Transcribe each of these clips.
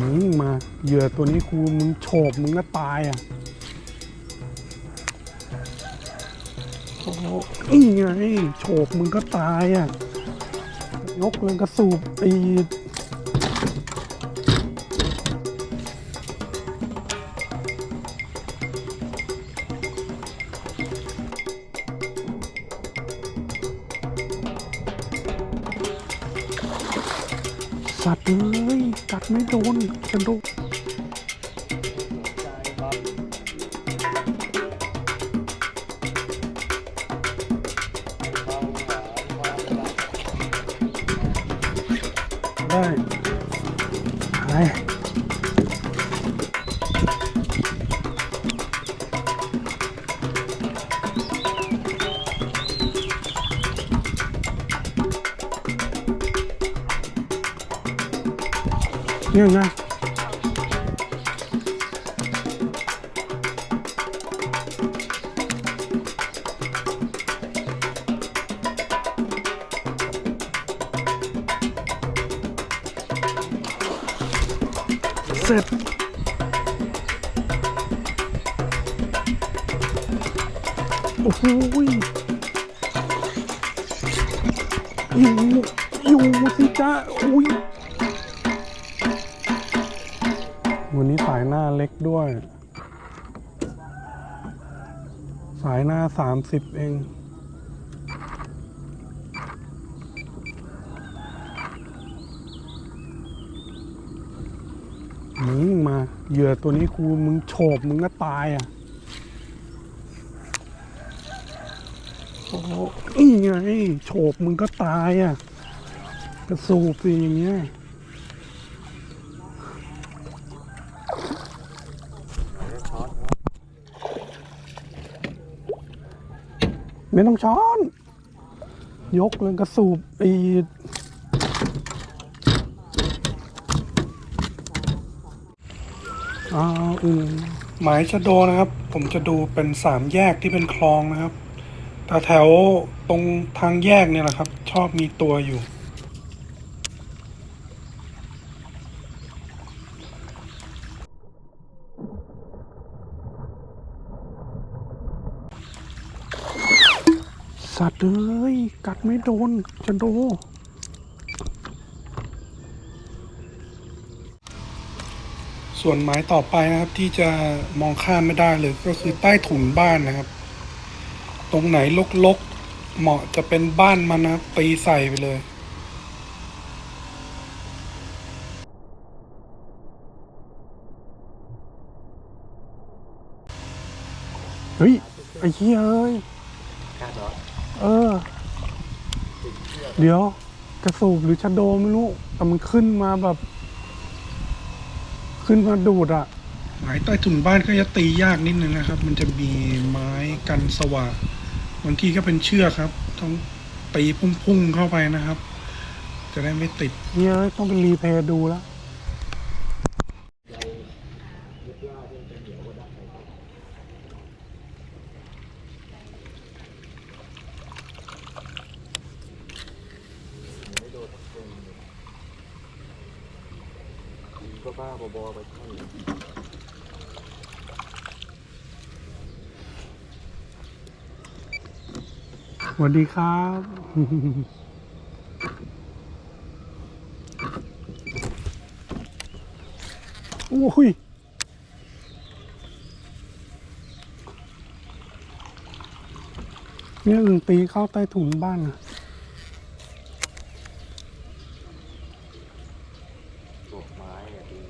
มึงมาเหยื่อตัวนี้กูมึงโฉบมึงก็ตายอะโอ้ยไงโฉบมึงก็ตายอะยกเลยกระสูบไอ สัตว์เลยกัดไม่โดนกระโดด นี่ยไงเสร็จโอ้โหยอยู่อยู่สิจ้าอุ้ย วันนี้สายหน้าเล็กด้วย สายหน้าสามสิบเองมึงมาเหยื่อตัวนี้กูมึงโฉบมึงก็ตายอะโอ้โหนี่ไงโฉบมึงก็ตายอะ กระสูบสิอย่างเงี้ย ไม่ต้องช้อน ยกเลยกระสูบไอ้อ่าอืมหมายจะโดนะครับ ผมจะดูเป็นสามแยกที่เป็นคลองนะครับ แต่แถวตรงทางแยกเนี่ยแหละครับ ชอบมีตัวอยู่ สัตว์เอ้ยกัดไม่โดนจะโดส่วนไม้ต่อไปนะครับที่จะมองข้ามไม่ได้เลยก็คือใต้ถุนบ้านนะครับ ตรงไหนลกๆ เหมาะจะเป็นบ้านมันนะตีใส่ไปเลยเฮ้ยไอ้เหี้ยเอ้ย เออ เดี๋ยวกระสูบหรือชะโดไม่รู้ แต่มันขึ้นมาแบบ ขึ้นมาดูดอะหมายใต้ถุนบ้านก็จะตียากนิดนึงนะครับ มันจะมีไม้กันสว่านบางทีก็เป็นเชือกครับ ต้องตีพุ่งๆเข้าไปนะครับ จะได้ไม่ติดเนี่ยต้องเป็นรีเพย์ดูแล้ว บ้าบอๆไปท่านสวัสดีครับ โอ้ยเนี่ยอึ่งตีเข้าใต้ถุนบ้านอะ ตกไม้อะดียาก ใครโทรมาหาที่เทศนาทำเลย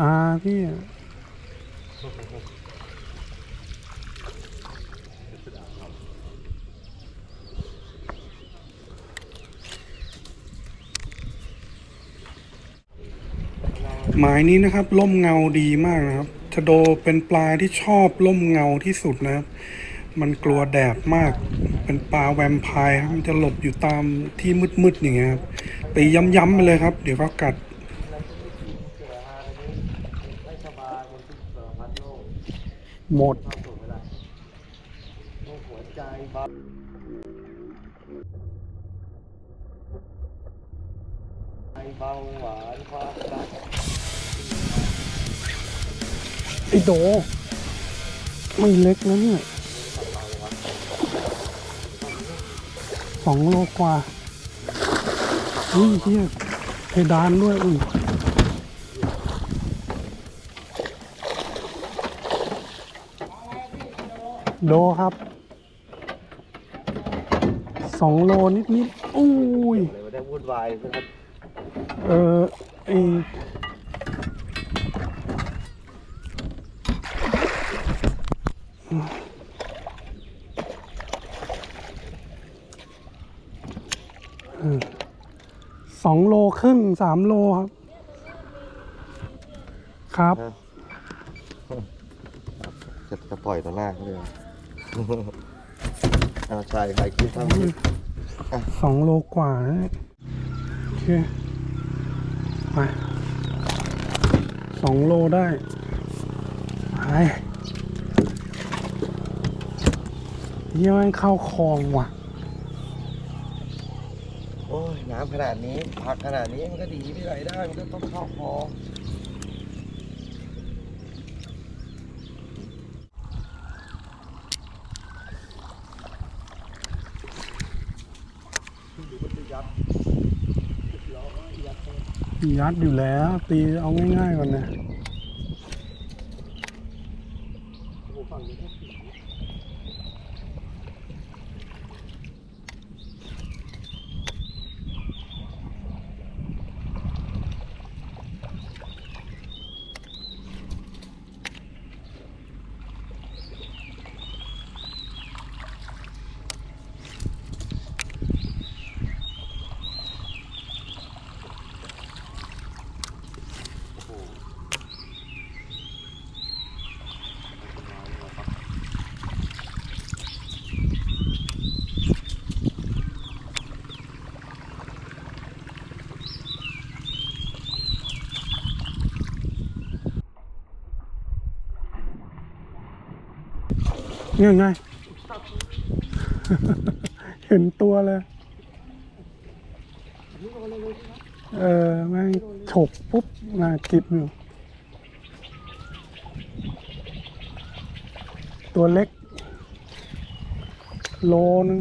อ่าพี่ หมายนี้นะครับร่มเงาดีมากนะครับชะโดเป็นปลาที่ชอบร่มเงาที่สุดนะครับ มันกลัวแดดมาก เป็นปลาแวมไพร์ครับมันจะหลบอยู่ตามที่มืดๆอย่างเงี้ยครับตีย้ำๆไปเลยครับ เดี๋ยวก็กัดเสือฮาอันนี้ไม่สบายคนที่เสือพันโลกหมดเข้าสู่ไม่ได้โรคหัวใจบ้าหวานความดันไอโด ไม่เล็กนะเนี่ยสองโลกว่าอุ้ยเฮียเพดานด้วยอุ้ยโดครับสองโลนิดๆอุ้ย เลยไม่ได้วุ่นวายนะครับ เออไออื สองโลครึ่งสามโลครับ ครับ จะจะปล่อยต่อหน้าเขาเลยเอาชายใครคิดทำคิดสองโลกว่านะเนี่ยโอเคไปสองโลได้ไปเยี่ยมันเข้าคลองว่ะโอ้ยน้ำขนาดนี้ผักขนาดนี้มันก็ดีไม่ไหลได้มันก็ต้องเข้าคอยัดอยู่แล้ว ตีเอาง่ายๆก่อนนะ นี่ไง เห็นตัวเลย เออแม่งฉกปุ๊บมากิบอยู่ ตัวเล็ก โลนึง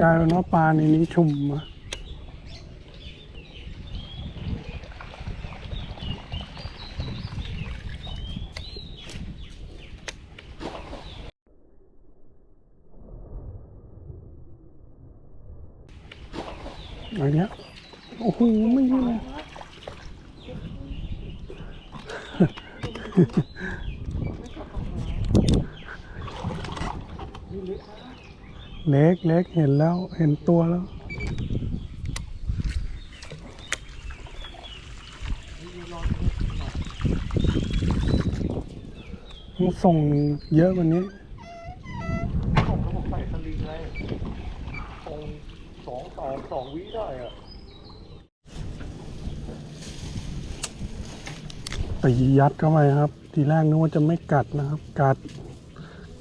กลายเป็นว่าปลาในนี้ชุ่มอะอันเนี้ยโอ้โห ไม่เยอะเลย เล็กเล็กเห็นแล้วเห็นตัวแล้ว ต้องส่งเยอะกว่านี้ผมแล้วผมใส่สลิงไงตรงสองต่อสองวิได้อะตียัดเข้าไปครับ ทีแรกนึกว่าจะไม่กัดนะครับ กัด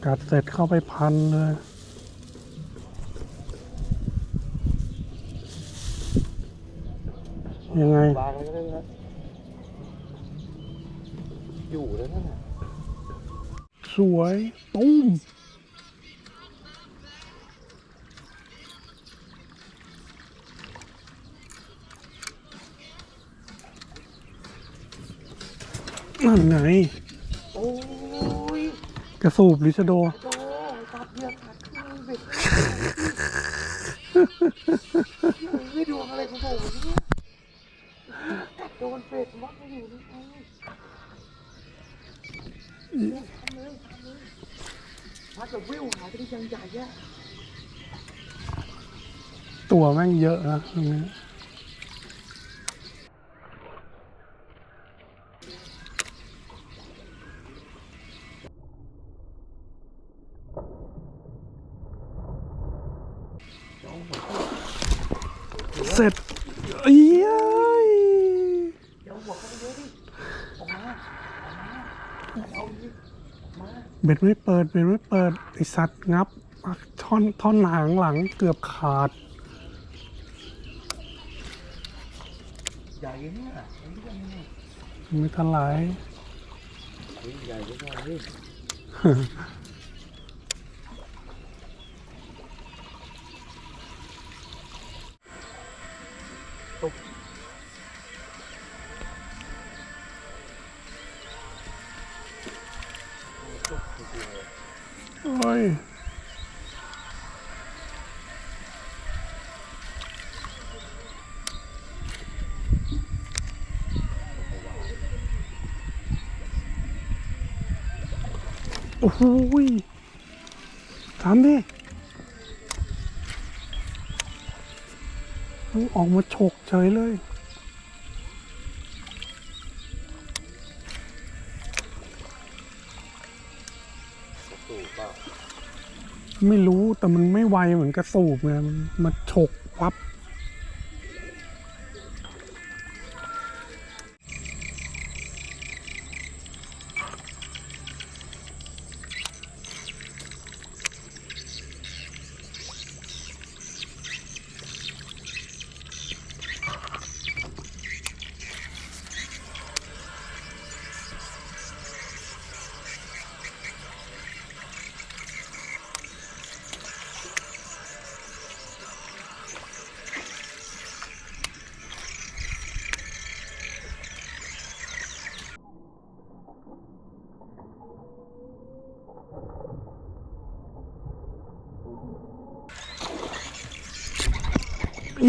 กัดเสร็จเข้าไปพันเลย ยังไงบางเลยก็ได้นะอยู่แล้วนั่นน่ะสวยตุ้มนั่นไง โอ้ยกระสูบลิชโดโอ้ยตัดเดียวตัดครึ่งเบ็ดไม่ดวงอะไรของผมเนี่ยกัด โดนเป็ดมัดไม่อยู่นี่ไงทำเลยทำเลยพัดแบบวิวหายไปได้ยังใหญ่อะตัวแม่งเยอะนะตรงนี้เสร็จอ้ย เดี๋ยวหัวเข้าไปเยอะดิออกมาออกมาเอาอีกออกมา เบ็ดไม่เปิดเบ็ดไม่เปิดไอสัตว์งับท่อนท่อนหางหลังเกือบขาดใหญ่เนี่ยไม่ทันไรเฮ้ยใหญ่ไปหน่อยดิตก โอ้โหทำดิต้อออกมาฉกเฉยเลย ไม่รู้แต่มันไม่ไวเหมือนกระสูบไงมันมาฉกวับ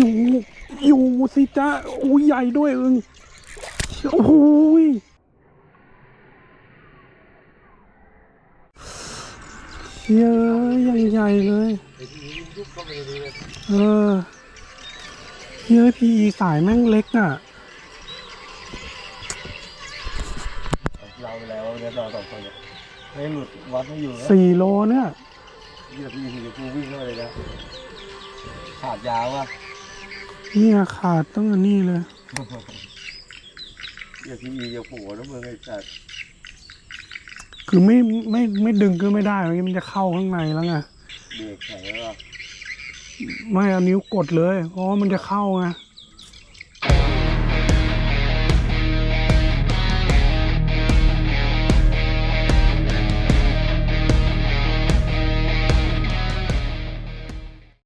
อยู่อยู่สิจ้าโอ้ยใหญ่ด้วยเอิงโอ้โหยเยอะยังใหญ่เลยไอ้ที่นี้ยุบเข้าไปเลยเออเยอะพีสายแม่งเล็กอะเราแล้วเนี่ยเราสองคนเนี่ยไม่หลุดวัดไม่อยู่นะสี่โลเนี่ยเหยียบยิงเดี๋ยวกูวิ่งเข้าไปเลยนะขาดยาวอะ เนี่ยขาดต้องอันนี้เลยเหยียบยิงเหยียบหัวแล้วมึงไอ้สัตว์คือไม่ไม่ไม่ดึงก็ไม่ได้มันจะเข้าข้างในแล้วไงเบรกแข็งแล้วอะไม่เอานิ้วกดเลยเพราะว่ามันจะเข้าไงเ